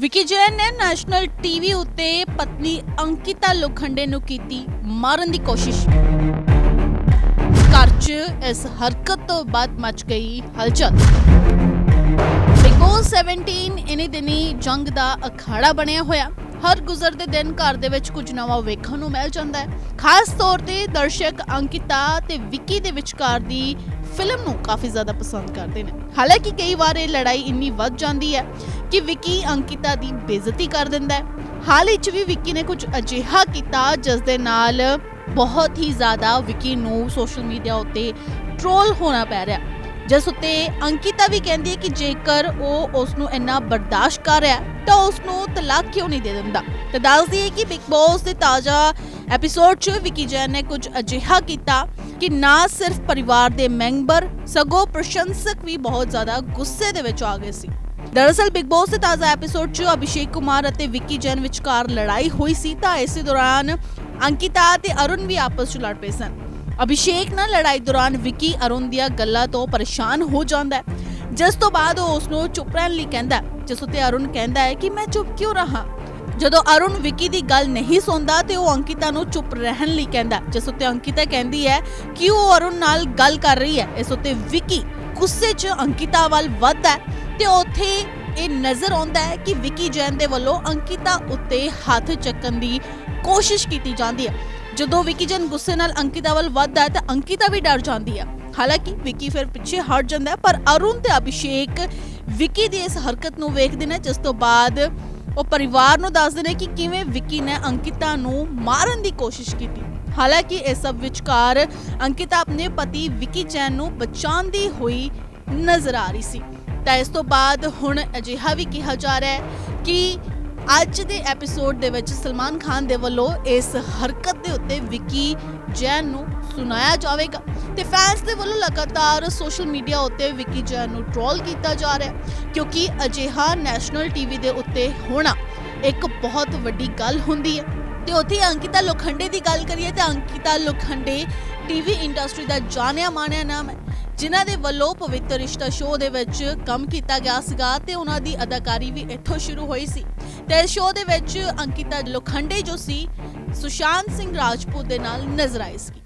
ਵਿਕੀ ਜੈਨ ਨੇ national TV ਉੱਤੇ ਪਤਨੀ ਅੰਕਿਤਾ ਲੋਖੰਡੇ ਨੂੰ ਕੀਤੀ ਮਾਰਨ ਦੀ ਕੋਸ਼ਿਸ਼। ਘਰ 'ਚ ਇਸ ਹਰਕਤ ਤੋਂ ਬਾਅਦ ਮਚ ਗਈ ਹਲਚਲ। ਬਿਗ 17 ਇਨੀ ਦਿਨੀ ਜੰਗ ਦਾ ਅਖਾੜਾ ਬਣਿਆ ਹੋਇਆ। ਹਰ ਗੁਜ਼ਰਦੇ ਦਿਨ ਘਰ ਦੇ ਵਿੱਚ ਕੁਝ ਨਵਾਂ ਵੇਖਣ ਨੂੰ ਮਿਲ ਜਾਂਦਾ ਹੈ। ਖਾਸ ਤੌਰ ਤੇ ਦਰਸ਼ਕ ਅੰਕਿਤਾ ਤੇ ਵਿੱਕੀ ਦੇ ਵਿਚਕਾਰ ਦੀ ਫਿਲਮ ਨੂੰ ਕਾਫੀ ਜ਼ਿਆਦਾ ਪਸੰਦ ਕਰਦੇ ਨੇ। ਹਾਲਾਂਕਿ ਕਈ ਵਾਰ ਇਹ ਲੜਾਈ ਇੰਨੀ ਵੱਧ ਜਾਂਦੀ ਹੈ ਕਿ ਵਿੱਕੀ ਅੰਕਿਤਾ ਦੀ ਬੇਇੱਜ਼ਤੀ ਕਰ ਦਿੰਦਾ ਹੈ। ਹਾਲ ਹੀ 'ਚ ਵੀ ਵਿੱਕੀ ਨੇ ਕੁਝ ਅਜਿਹਾ ਕੀਤਾ ਜਿਸ ਦੇ ਨਾਲ ਬਹੁਤ ਹੀ ਜ਼ਿਆਦਾ ਵਿੱਕੀ ਨੂੰ ਸੋਸ਼ਲ ਮੀਡੀਆ ਉੱਤੇ ਟ੍ਰੋਲ ਹੋਣਾ ਪੈ ਰਿਹਾ ਜਿਸ ਉੱਤੇ ਅੰਕਿਤਾ ਵੀ ਕਹਿੰਦੀ ਹੈ ਕਿ ਜੇਕਰ ਉਹ ਉਸ ਨੂੰ ਇੰਨਾ ਬਰਦਾਸ਼ਤ ਕਰ ਰਿਹਾ ਤਾਂ ਉਸ ਨੂੰ ਤਲਾਕ ਕਿਉਂ ਨਹੀਂ ਦੇ ਦਿੰਦਾ। ਤੇ ਦੱਸਦੀ ਹੈ ਕਿ ਬਿਗ ਬੌਸ ਦੇ ਤਾਜ਼ਾ ਐਪੀਸੋਡ 'ਚ ਵਿਕੀ ਜੈਨ ਨੇ ਕੁਝ ਅਜਿਹਾ ਕੀਤਾ ਕਿ ਨਾ ਸਿਰਫ ਪਰਿਵਾਰ ਦੇ ਮੈਂਬਰ, ਸਗੋਂ ਪ੍ਰਸ਼ੰਸਕ ਵੀ ਬਹੁਤ ਜ਼ਿਆਦਾ ਗੁੱਸੇ ਦੇ ਵਿੱਚ ਆ ਗਏ ਸੀ। ਦਰਅਸਲ ਬਿਗ ਬੌਸ ਦੇ ਤਾਜ਼ਾ ਐਪੀਸੋਡ 'ਚ ਅਭਿਸ਼ੇਕ ਕੁਮਾਰ ਅਤੇ ਵਿੱਕੀ ਜੈਨ ਵਿਚਕਾਰ ਲੜਾਈ ਹੋਈ ਸੀ, ਤਾਂ ਇਸੇ ਦੌਰਾਨ ਅੰਕਿਤਾ ਤੇ ਅਰੁਣ ਵੀ ਆਪਸ 'ਚ ਲੜ ਪਏ ਸਨ। ਅਭਿਸ਼ੇਕ ਨਾਲ ਲੜਾਈ ਦੌਰਾਨ ਵਿੱਕੀ ਅਰੁਣ ਦੀਆਂ ਗੱਲਾਂ ਤੋਂ ਪਰੇਸ਼ਾਨ ਹੋ ਜਾਂਦਾ ਹੈ, ਜਿਸ ਤੋਂ ਬਾਅਦ ਉਹ ਉਸ ਨੂੰ ਚੁੱਪ ਰਹਿਣ ਲਈ ਕਹਿੰਦਾ ਜਿਸ ਉੱਤੇ ਅਰੁਣ ਕਹਿੰਦਾ ਹੈ ਕਿ ਮੈਂ ਚੁੱਪ ਕਿਉਂ ਰਹਾ? ਜਦੋਂ ਅਰੁਣ ਵਿੱਕੀ ਦੀ ਗੱਲ ਨਹੀਂ ਸੁਣਦਾ ਤੇ ਉਹ ਅੰਕਿਤਾ ਨੂੰ ਚੁੱਪ ਰਹਿਣ ਲਈ ਕਹਿੰਦਾ, ਜਿਸ ਉੱਤੇ ਅੰਕਿਤਾ ਕਹਿੰਦੀ ਹੈ ਕਿ ਉਹ ਅਰੁਣ ਨਾਲ ਗੱਲ ਕਰ ਰਹੀ ਹੈ, ਇਸ ਉੱਤੇ ਵਿੱਕੀ ਗੁੱਸੇ 'ਚ ਅੰਕਿਤਾ ਵੱਲ ਵੱਧਦਾ ਹੈ ਤੇ ਉੱਥੇ ਇਹ ਨਜ਼ਰ ਆਉਂਦਾ ਹੈ ਕਿ ਵਿੱਕੀ ਜੈਨ ਦੇ ਵੱਲੋਂ ਅੰਕਿਤਾ ਉੱਤੇ ਹੱਥ ਚੱਕਣ ਦੀ ਕੋਸ਼ਿਸ਼ ਕੀਤੀ ਜਾਂਦੀ ਹੈ। ਜਦੋਂ ਵਿੱਕੀ ਜੈਨ ਗੁੱਸੇ ਨਾਲ ਅੰਕਿਤਾ ਵੱਲ ਵੱਧਦਾ ਹੈ ਤਾਂ ਅੰਕਿਤਾ ਵੀ ਡਰ ਜਾਂਦੀ ਹੈ। ਹਾਲਾਂਕਿ ਵਿੱਕੀ ਫਿਰ ਪਿੱਛੇ ਹਟ ਜਾਂਦਾ ਪਰ ਅਰੁਣ ਤੇ ਅਭਿਸ਼ੇਕ ਵਿੱਕੀ ਦੀ ਇਸ ਹਰਕਤ ਨੂੰ ਵੇਖਦੇ ਨੇ, ਜਿਸ ਤੋਂ ਬਾਅਦ ਉਹ ਪਰਿਵਾਰ ਨੂੰ ਦੱਸਦੇ ਨੇ ਕਿ ਕਿਵੇਂ ਵਿੱਕੀ ਨੇ ਅੰਕਿਤਾ ਨੂੰ ਮਾਰਨ ਦੀ ਕੋਸ਼ਿਸ਼ ਕੀਤੀ। ਹਾਲਾਂਕਿ ਇਸ ਸਭ ਵਿਚਕਾਰ ਅੰਕਿਤਾ ਆਪਣੇ ਪਤੀ ਵਿੱਕੀ ਚੈਨ ਨੂੰ ਬਚਾਉਂਦੀ ਹੋਈ ਨਜ਼ਰ ਆ ਰਹੀ ਸੀ। ਤਾਂ ਇਸ ਤੋਂ ਬਾਅਦ ਹੁਣ ਅਜਿਹਾ ਵੀ ਕਿਹਾ ਜਾ ਰਿਹਾ ਹੈ ਕਿ ਅੱਜ ਦੇ ਐਪੀਸੋਡ ਦੇ ਵਿੱਚ ਸਲਮਾਨ ਖਾਨ ਦੇ ਵੱਲੋਂ ਇਸ ਹਰਕਤ ਦੇ ਉੱਤੇ ਵਿੱਕੀ ਜੈਨ ਨੂੰ ਸੁਣਾਇਆ ਜਾਵੇਗਾ। ਤੇ ਫੈਨਸ ਦੇ ਵੱਲੋਂ ਲਗਾਤਾਰ ਸੋਸ਼ਲ ਮੀਡੀਆ ਉੱਤੇ ਵਿੱਕੀ ਜੈਨ ਨੂੰ ਟ੍ਰੋਲ ਕੀਤਾ ਜਾ ਰਿਹਾ ਹੈ, ਕਿਉਂਕਿ ਅਜਿਹਾ ਨੈਸ਼ਨਲ ਟੀਵੀ ਦੇ ਉੱਤੇ ਹੋਣਾ ਇੱਕ ਬਹੁਤ ਵੱਡੀ ਗੱਲ ਹੁੰਦੀ ਹੈ। ਤੇ ਉੱਥੇ ਅੰਕਿਤਾ ਲੋਖੰਡੇ ਦੀ ਗੱਲ ਕਰੀਏ ਤਾਂ ਅੰਕਿਤਾ ਲੋਖੰਡੇ ਟੀਵੀ ਇੰਡਸਟਰੀ ਦਾ ਜਾਣਿਆ ਮਾਣਿਆ ਨਾਮ ਹੈ, ਜਿਨ੍ਹਾਂ ਦੇ ਵੱਲੋਂ ਪਵਿੱਤਰ ਰਿਸ਼ਤਾ ਸ਼ੋਅ ਦੇ ਵਿੱਚ ਕੰਮ ਕੀਤਾ ਗਿਆ ਸੀਗਾ ਤੇ ਉਹਨਾਂ ਦੀ ਅਦਾਕਾਰੀ ਵੀ ਇੱਥੋਂ ਸ਼ੁਰੂ ਹੋਈ ਸੀ। ਤੇ ਇਸ ਸ਼ੋਅ ਦੇ ਵਿੱਚ ਅੰਕਿਤਾ ਲੋਖੰਡੇ ਜੋ ਸੀ, ਸੁਸ਼ਾਂਤ ਸਿੰਘ ਰਾਜਪੂਤ ਦੇ ਨਾਲ ਨਜ਼ਰ ਆਏ ਸੀ।